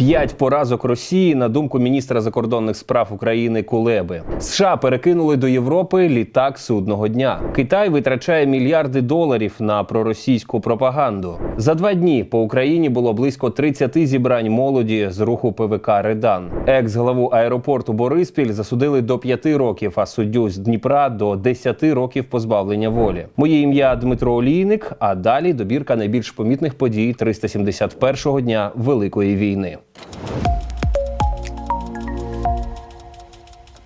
П'ять поразок Росії на думку міністра закордонних справ України Кулеби. США перекинули до Європи літак судного дня. Китай витрачає мільярди доларів на проросійську пропаганду. За два дні по Україні було близько 30 зібрань молоді з руху ПВК Редан. Екс-главу аеропорту Бориспіль засудили до 5 років, а суддю з Дніпра до 10 років позбавлення волі. Моє ім'я Дмитро Олійник. А далі добірка найбільш помітних подій 371-го дня Великої війни.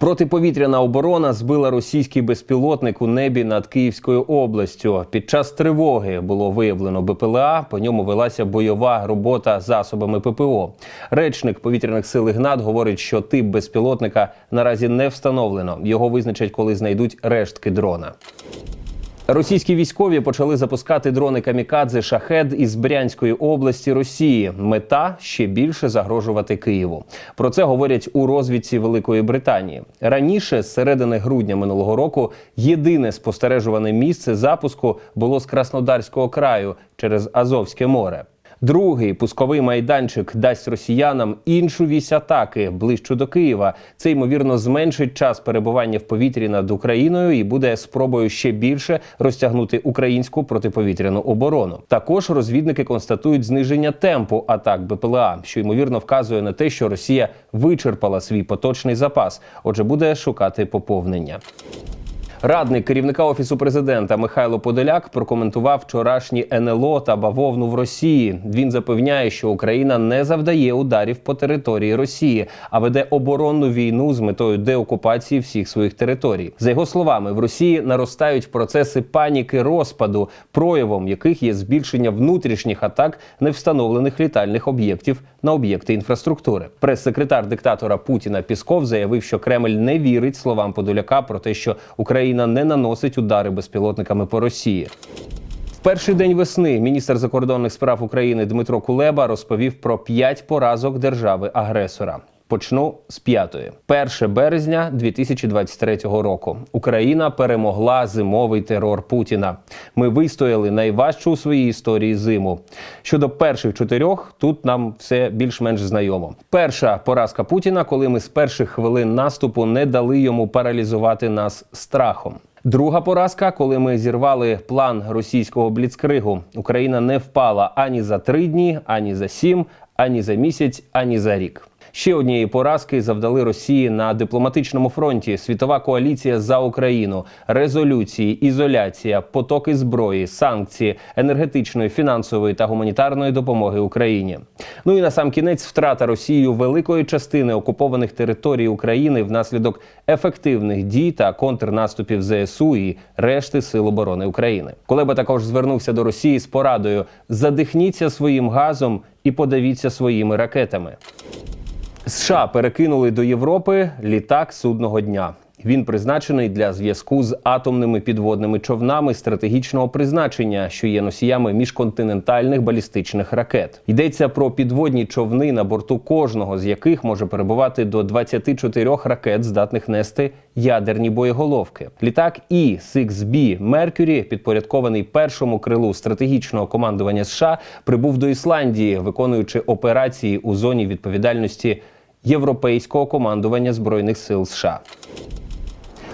Протиповітряна оборона збила російський безпілотник у небі над Київською областю. Під час тривоги було виявлено БПЛА. По ньому велася бойова робота засобами ППО. Речник повітряних сил Ігнат говорить, що тип безпілотника наразі не встановлено. Його визначать, коли знайдуть рештки дрона. Російські військові почали запускати дрони камікадзе шахед із Брянської області Росії. Мета ще більше загрожувати Києву. Про це говорять у розвідці Великої Британії. Раніше, з середини грудня минулого року, єдине спостережуване місце запуску було з Краснодарського краю через Азовське море. Другий пусковий майданчик дасть росіянам іншу вісь атаки ближче до Києва. Це ймовірно зменшить час перебування в повітрі над Україною і буде спробою ще більше розтягнути українську протиповітряну оборону. Також розвідники констатують зниження темпу атак БПЛА, що ймовірно вказує на те, що Росія вичерпала свій поточний запас, отже, буде шукати поповнення. Радник керівника офісу президента Михайло Подоляк прокоментував вчорашні НЛО та бавовну в Росії. Він запевняє, що Україна не завдає ударів по території Росії, а веде оборонну війну з метою деокупації всіх своїх територій. За його словами, в Росії наростають процеси паніки розпаду, проявом яких є збільшення внутрішніх атак невстановлених літальних об'єктів на об'єкти інфраструктури. Прес-секретар диктатора Путіна Пісков заявив, що Кремль не вірить словам Подоляка про те, що Україна не наносить удари безпілотниками по Росії. В перший день весни міністр закордонних справ України Дмитро Кулеба розповів про п'ять поразок держави-агресора. Почну з п'ятої. 1 березня 2023 року. Україна перемогла зимовий терор Путіна. Ми вистояли найважчу у своїй історії зиму. Щодо перших чотирьох, тут нам все більш-менш знайомо. Перша поразка Путіна, коли ми з перших хвилин наступу не дали йому паралізувати нас страхом. Друга поразка, коли ми зірвали план російського бліцкригу. Україна не впала ані за три дні, ані за сім, ані за місяць, ані за рік. Ще однієї поразки завдали Росії на дипломатичному фронті. Світова коаліція за Україну, резолюції, ізоляція, потоки зброї, санкції, енергетичної, фінансової та гуманітарної допомоги Україні. Ну і на сам кінець втрата Росією великої частини окупованих територій України внаслідок ефективних дій та контрнаступів ЗСУ і решти сил оборони України. Колеба також звернувся до Росії з порадою: задихніться своїм газом і подавіться своїми ракетами. США перекинули до Європи літак судного дня. Він призначений для зв'язку з атомними підводними човнами стратегічного призначення, що є носіями міжконтинентальних балістичних ракет. Йдеться про підводні човни, на борту кожного з яких може перебувати до 24 ракет, здатних нести ядерні боєголовки. Літак І-6B Меркюрі, підпорядкований першому крилу стратегічного командування США, прибув до Ісландії, виконуючи операції у зоні відповідальності Європейського командування збройних сил США.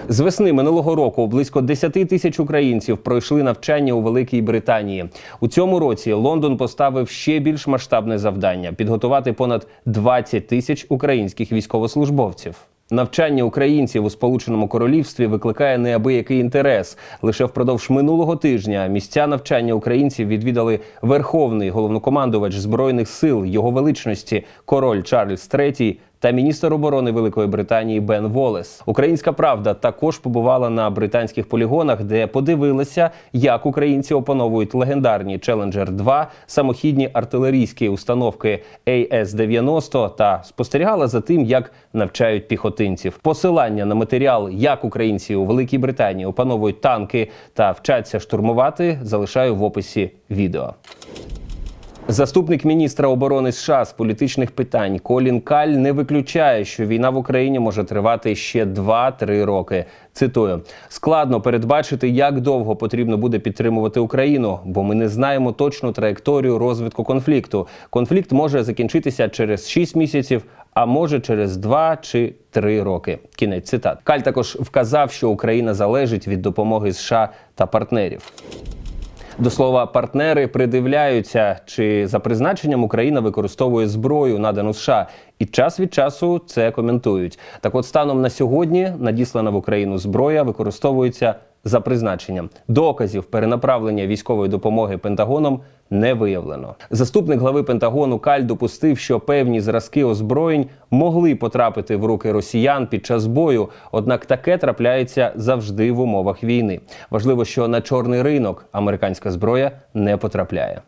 З весни минулого року близько 10 тисяч українців пройшли навчання у Великій Британії. У цьому році Лондон поставив ще більш масштабне завдання підготувати понад 20 тисяч українських військовослужбовців. Навчання українців у Сполученому Королівстві викликає неабиякий інтерес. Лише впродовж минулого тижня місця навчання українців відвідали Верховний головнокомандувач збройних сил його величності король Чарльз III та міністр оборони Великої Британії Бен Волес. Українська правда також побувала на британських полігонах, де подивилася, як українці опановують легендарні Challenger 2 самохідні артилерійські установки AS-90 та спостерігала за тим, як навчають піхотинців. Посилання на матеріал, як українці у Великій Британії опановують танки та вчаться штурмувати, залишаю в описі відео. Заступник міністра оборони США з політичних питань Колін Каль не виключає, що війна в Україні може тривати ще 2-3 роки. Цитую: складно передбачити, як довго потрібно буде підтримувати Україну, бо ми не знаємо точну траєкторію розвитку конфлікту. Конфлікт може закінчитися через 6 місяців, а може через 2 чи 3 роки. Кінець цитат. Каль також вказав, що Україна залежить від допомоги США та партнерів. До слова, партнери придивляються, чи за призначенням Україна використовує зброю, надану США, і час від часу це коментують. Так, от станом на сьогодні надіслана в Україну зброя використовується за призначенням. Доказів перенаправлення військової допомоги Пентагоном не виявлено. Заступник глави Пентагону Каль допустив, що певні зразки озброєнь могли потрапити в руки росіян під час бою. Однак таке трапляється завжди в умовах війни. Важливо, що на чорний ринок американська зброя не потрапляє.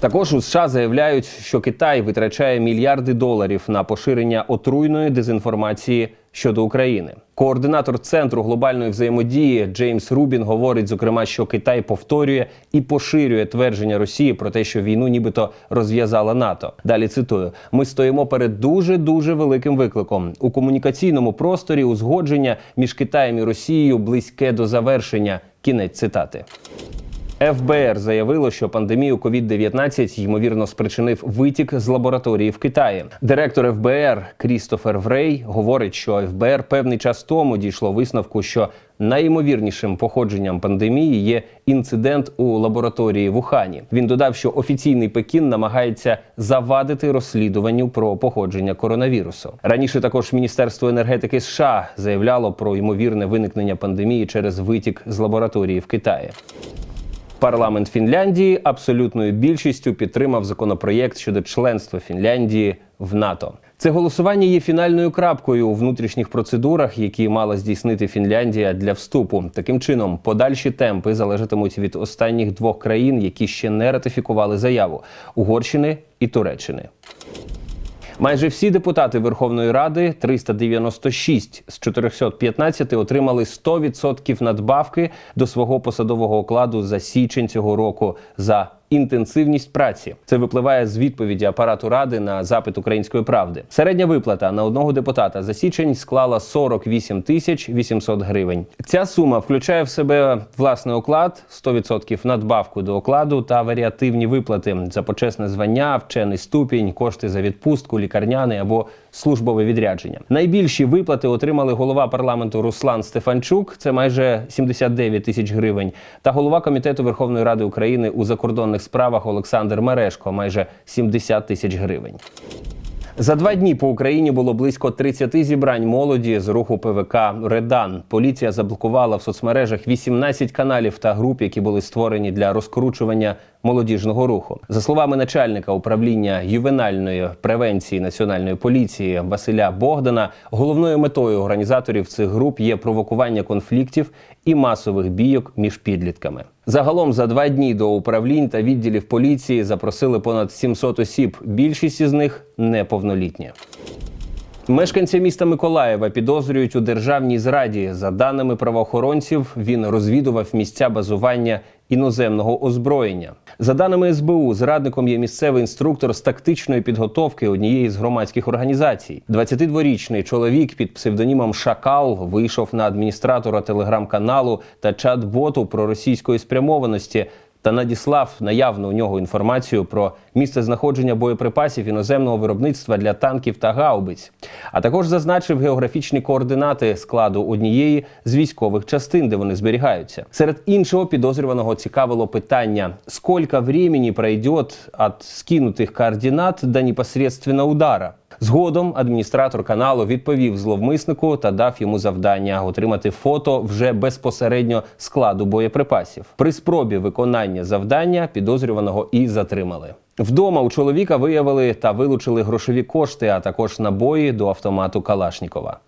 Також у США заявляють, що Китай витрачає мільярди доларів на поширення отруйної дезінформації щодо України. Координатор центру глобальної взаємодії Джеймс Рубін говорить, зокрема, що Китай повторює і поширює твердження Росії про те, що війну нібито розв'язала НАТО. Далі цитую: ми стоїмо перед дуже дуже великим викликом у комунікаційному просторі. Узгодження між Китаєм і Росією близьке до завершення. Кінець цитати. ФБР заявило, що пандемію COVID-19 ймовірно спричинив витік з лабораторії в Китаї. Директор ФБР Крістофер Врей говорить, що ФБР певний час тому дійшло висновку, що найімовірнішим походженням пандемії є інцидент у лабораторії в Ухані. Він додав, що офіційний Пекін намагається завадити розслідуванню про походження коронавірусу. Раніше також Міністерство енергетики США заявляло про ймовірне виникнення пандемії через витік з лабораторії в Китаї. Парламент Фінляндії абсолютною більшістю підтримав законопроєкт щодо членства Фінляндії в НАТО. Це голосування є фінальною крапкою у внутрішніх процедурах, які мала здійснити Фінляндія для вступу. Таким чином, подальші темпи залежатимуть від останніх двох країн, які ще не ратифікували заяву Угорщини і Туреччини. Майже всі депутати Верховної Ради 396 з 415 отримали 100% надбавки до свого посадового окладу за січень цього року за інтенсивність праці. Це випливає з відповіді апарату ради на запит української правди. Середня виплата на одного депутата за січень склала 48 тисяч 800 гривень. Ця сума включає в себе власний оклад, 100% надбавку до окладу та варіативні виплати за почесне звання, вчений ступінь, кошти за відпустку, лікарняний або службове відрядження. Найбільші виплати отримали голова парламенту Руслан Стефанчук, це майже 79 тисяч гривень, та голова комітету Верховної Ради України у закордонних справах Олександр Мерешко, майже 70 тисяч гривень. За два дні по Україні було близько 30 зібрань молоді з руху ПВК Редан. Поліція заблокувала в соцмережах 18 каналів та груп, які були створені для розкручування молодіжного руху. За словами начальника управління ювенальної превенції національної поліції Василя Богдана, головною метою організаторів цих груп є провокування конфліктів і масових бійок між підлітками. Загалом за два дні до управлінь та відділів поліції запросили понад 700 осіб. Більшість із них неповнолітні. Мешканця міста Миколаєва підозрюють у державній зраді. За даними правоохоронців, він розвідував місця базування іноземного озброєння. За даними СБУ, зрадником є місцевий інструктор з тактичної підготовки однієї з громадських організацій. 22-річний чоловік під псевдонімом Шакал вийшов на адміністратора телеграм-каналу та чат-боту про російської спрямованості та надіслав наявну у нього інформацію про місце знаходження боєприпасів іноземного виробництва для танків та гаубиць, а також зазначив географічні координати складу однієї з військових частин, де вони зберігаються. Серед іншого підозрюваного цікавило питання: скільки времени пройде від скинутих координат до непосредственно удара. Згодом адміністратор каналу відповів зловмиснику та дав йому завдання отримати фото вже безпосередньо складу боєприпасів. При спробі виконання завдання підозрюваного і затримали. Вдома у чоловіка виявили та вилучили грошові кошти, а також набої до автомату Калашнікова.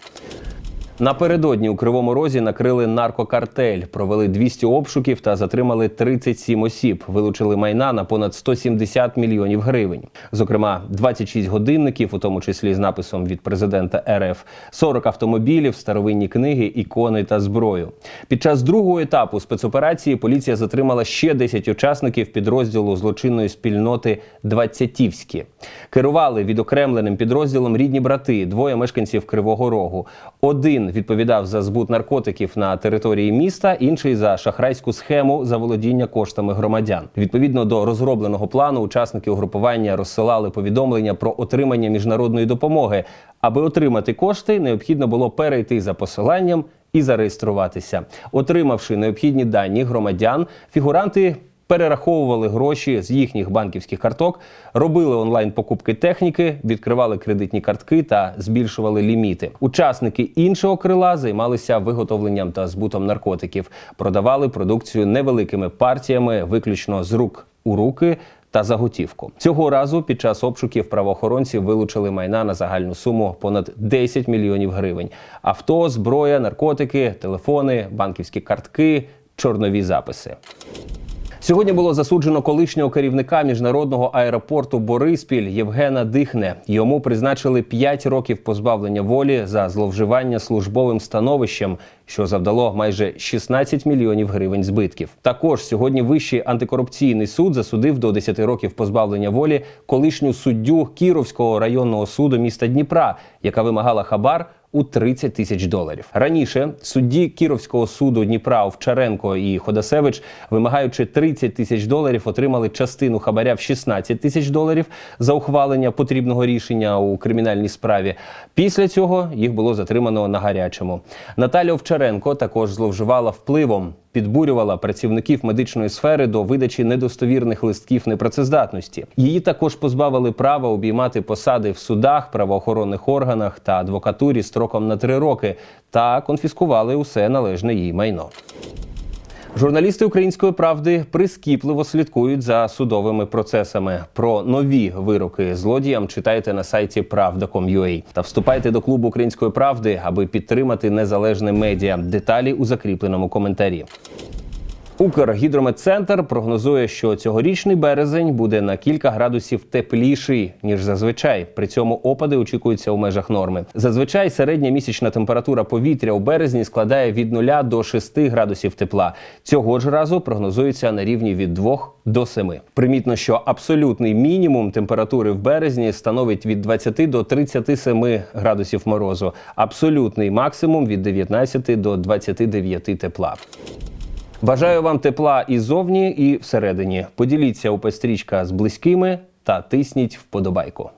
Напередодні у Кривому Розі накрили наркокартель, провели 200 обшуків та затримали 37 осіб. Вилучили майна на понад 170 мільйонів гривень. Зокрема, 26 годинників, у тому числі з написом від президента РФ, 40 автомобілів, старовинні книги, ікони та зброю. Під час другого етапу спецоперації поліція затримала ще 10 учасників підрозділу злочинної спільноти Двадцятівські. Керували відокремленим підрозділом рідні брати, двоє мешканців Кривого Рогу. Один відповідав за збут наркотиків на території міста, інший за шахрайську схему заволодіння коштами громадян. Відповідно до розробленого плану, учасники угрупування розсилали повідомлення про отримання міжнародної допомоги. Аби отримати кошти, необхідно було перейти за посиланням і зареєструватися. Отримавши необхідні дані громадян, фігуранти перераховували гроші з їхніх банківських карток, робили онлайн покупки техніки, відкривали кредитні картки та збільшували ліміти. Учасники іншого крила займалися виготовленням та збутом наркотиків, продавали продукцію невеликими партіями, виключно з рук у руки. Та за готівку цього разу під час обшуків правоохоронці вилучили майна на загальну суму понад 10 мільйонів гривень: авто, зброя, наркотики, телефони, банківські картки, чорнові записи. Сьогодні було засуджено колишнього керівника міжнародного аеропорту Бориспіль Євгена Дихне. Йому призначили 5 років позбавлення волі за зловживання службовим становищем, що завдало майже 16 мільйонів гривень збитків. Також сьогодні Вищий антикорупційний суд засудив до 10 років позбавлення волі колишню суддю Кіровського районного суду міста Дніпра, яка вимагала хабар у 30 тисяч доларів. Раніше судді Кіровського суду Дніпра Овчаренко і Ходасевич, вимагаючи 30 тисяч доларів, отримали частину хабаря в 16 тисяч доларів за ухвалення потрібного рішення у кримінальній справі. Після цього їх було затримано на гарячому. Наталя Овчаренко також зловживала впливом. Підбурювала працівників медичної сфери до видачі недостовірних листків непрацездатності. Її також позбавили права обіймати посади в судах, правоохоронних органах та адвокатурі строком на три роки та конфіскували усе належне їй майно. Журналісти української правди прискіпливо слідкують за судовими процесами. Про нові вироки злодіям читайте на сайті Правда.com.ua. та вступайте до клубу української правди, аби підтримати незалежне медіа. Деталі у закріпленому коментарі. Укргідрометцентр прогнозує, що цьогорічний березень буде на кілька градусів тепліший ніж зазвичай. При цьому опади очікуються у межах норми. Зазвичай середня місячна температура повітря у березні складає від 0 до 6 градусів тепла. Цього ж разу прогнозується на рівні від 2 до 7. Примітно, що абсолютний мінімум температури в березні становить від 20 до 37 градусів морозу, абсолютний максимум від 19 до 29 тепла. Бажаю вам тепла і зовні, і всередині. Поділіться у з близькими та тисніть вподобайку.